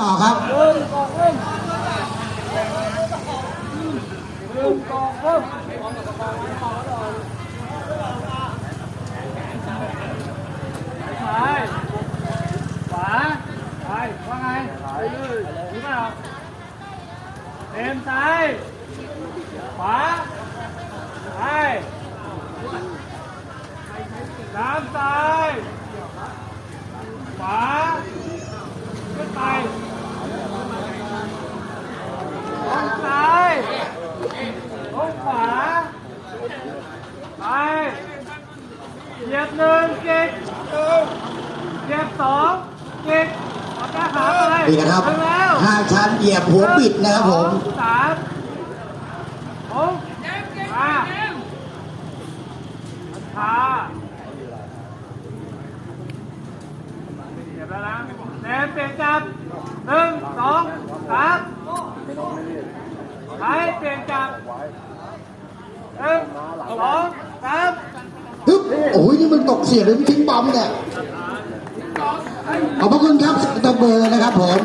ต่อครับหนึ่งกองเริ่มหนึ่งกองเริ่มซ้าขวาไปว่าไงไปเลยรู้เปล่าเต็มซ้ายขวาไปสามซ้ายขวาขึ้นไป ลงซ้ายลงขวา ไปเหยียบหนึ่งกิกเหยียบสองกิกปากกาขาไปดีกันครับถึงแล้วห้าชั้นเหยียบหัวบิดนะครับผมสองสามหกมาช้าเหยียบแล้วนะเต็มเปลี่ยนจับหนึ่งสองสามไปเปลี่ยนจับหนึ่งสองสามฮึบ โอ้ยนี่มันตกเสียเลยมันทิ้งบอมเนี่ยขอบพระคุณครับตอเบอร์นะครับผม